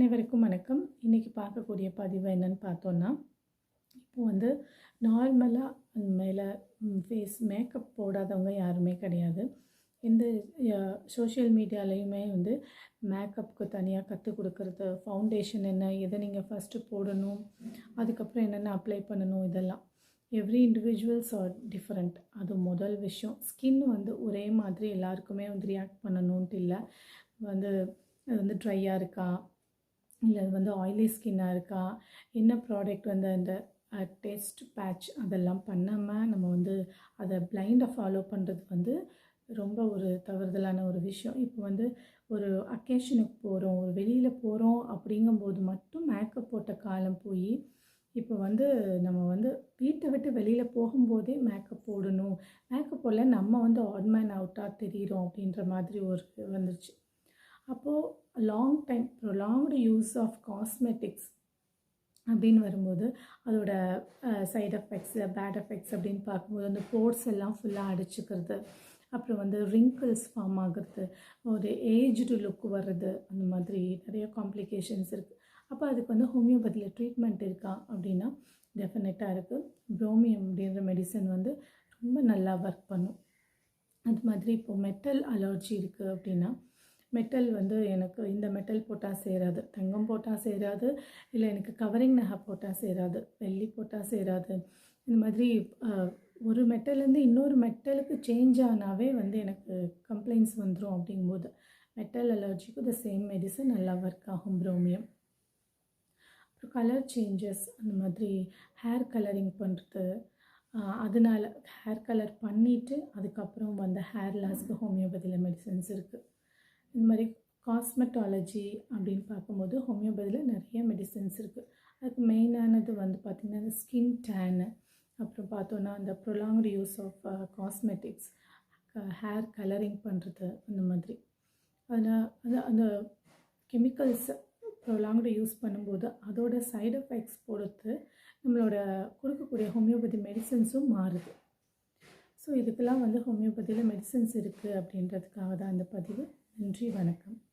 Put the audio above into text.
அனைவருக்கும் வணக்கம். இன்றைக்கி பார்க்கக்கூடிய பதிவு என்னன்னு பார்த்தோன்னா இப்போ வந்து நார்மலாக மேலே ஃபேஸ் மேக்கப் போடாதவங்க யாருமே கிடையாது. இந்த சோஷியல் மீடியாலேயுமே வந்து மேக்கப்புக்கு தனியாக கற்றுக் கொடுக்குறது ஃபவுண்டேஷன் என்ன எதை நீங்கள் ஃபஸ்ட்டு போடணும் அதுக்கப்புறம் என்னென்ன அப்ளை பண்ணணும் இதெல்லாம். எவ்ரி இண்டிவிஜுவல்ஸ் ஆர் டிஃப்ரெண்ட் அது முதல் விஷயம். ஸ்கின் வந்து ஒரே மாதிரி எல்லாருக்குமே வந்து ரியாக்ட் பண்ணணுன்ட்டு இல்லை. வந்து அது வந்து ட்ரையாக இருக்கா இல்லை அது வந்து ஆயிலி ஸ்கின்னாக இருக்கா? என்ன ப்ராடக்ட் வந்து அந்த டெஸ்ட் பேட்ச் அதெல்லாம் பண்ணாமல் நம்ம வந்து அதை பிளைண்டாக ஃபாலோ பண்ணுறது வந்து ரொம்ப ஒரு தவறுதலான ஒரு விஷயம். இப்போ வந்து ஒரு அக்கேஷனுக்கு போகிறோம் ஒரு வெளியில் போகிறோம் அப்படிங்கும்போது மட்டும் மேக்கப் போட்ட காலம் போய் இப்போ வந்து நம்ம வந்து வீட்டை விட்டு வெளியில் போகும்போதே மேக்கப் போடணும். மேக்கப் போடல நம்ம வந்து ஆட்மேன் அவுட்டாக தெரிகிறோம் அப்படின்ற மாதிரி ஒரு வந்துருச்சு. அப்போது long time prolonged use of cosmetics அப்படின்னு வரும்போது அதோட சைட் எஃபெக்ட்ஸு பேட் எஃபெக்ட்ஸ் அப்படின்னு பார்க்கும்போது அந்த போர்ட்ஸ் எல்லாம் ஃபுல்லாக அடிச்சுக்கிறது. அப்புறம் வந்து ரிங்கிள்ஸ் ஃபார்ம் ஆகிறது. ஒரு ஏஜ்டு லுக் வர்றது. அந்த மாதிரி நிறைய காம்ப்ளிகேஷன்ஸ் இருக்குது அப்போ அதுக்கு வந்து ஹோமியோபதியில் ட்ரீட்மெண்ட் இருக்கா அப்படின்னா டெஃபினட்டாக இருக்குது ப்ரோமியம் அப்படின்ற மெடிசன் வந்து ரொம்ப நல்லா ஒர்க் பண்ணும். அது மாதிரி இப்போது மெட்டல் அலர்ஜி இருக்குது அப்படின்னா மெட்டல் வந்து எனக்கு இந்த மெட்டல் போட்டால் சேராது. தங்கம் போட்டால் சேராது. இல்லை எனக்கு கவரிங் நகை போட்டால் சேராது. வெள்ளி போட்டால் சேராது. இந்த மாதிரி ஒரு மெட்டல்லேருந்து இன்னொரு மெட்டலுக்கு சேஞ்ச் ஆனாவே வந்து எனக்கு கம்ப்ளைண்ட்ஸ் வந்துடும் அப்படிங்கும்போது. மெட்டல் அலர்ஜிக்கு த சேம் மெடிசன் நல்லா ஒர்க் ஆகும் ப்ரோமியம் அப்புறம் கலர் சேஞ்சஸ் அந்த மாதிரி ஹேர் கலரிங் பண்ணுறது அதனால் ஹேர் கலர் பண்ணிவிட்டு அதுக்கப்புறம் வந்த ஹேர் லாஸ்க்கு ஹோமியோபதியில் மெடிசன்ஸ் இருக்குது இந்த மாதிரி காஸ்மெட்டாலஜி அப்படின்னு பார்க்கும்போது ஹோமியோபதியில் நிறைய மெடிசன்ஸ் இருக்குது அதுக்கு மெயினானது வந்து பார்த்திங்கன்னா இந்த ஸ்கின் டேனு அப்புறம் பார்த்தோன்னா அந்த prolonged use of cosmetics hair colouring பண்ணுறது அந்த மாதிரி. அதில் அந்த அந்த கெமிக்கல்ஸ் ப்ரொலாங்டு யூஸ் பண்ணும்போது அதோட சைடு எஃபெக்ட்ஸ் பொறுத்து நம்மளோட கொடுக்கக்கூடிய ஹோமியோபதி மெடிசன்ஸும் மாறுது. ஸோ இதுக்கெல்லாம் வந்து ஹோமியோபதியில் மெடிசன்ஸ் இருக்குது அப்படின்றதுக்காக தான் அந்த பதிவு நன்றி வணக்கம்.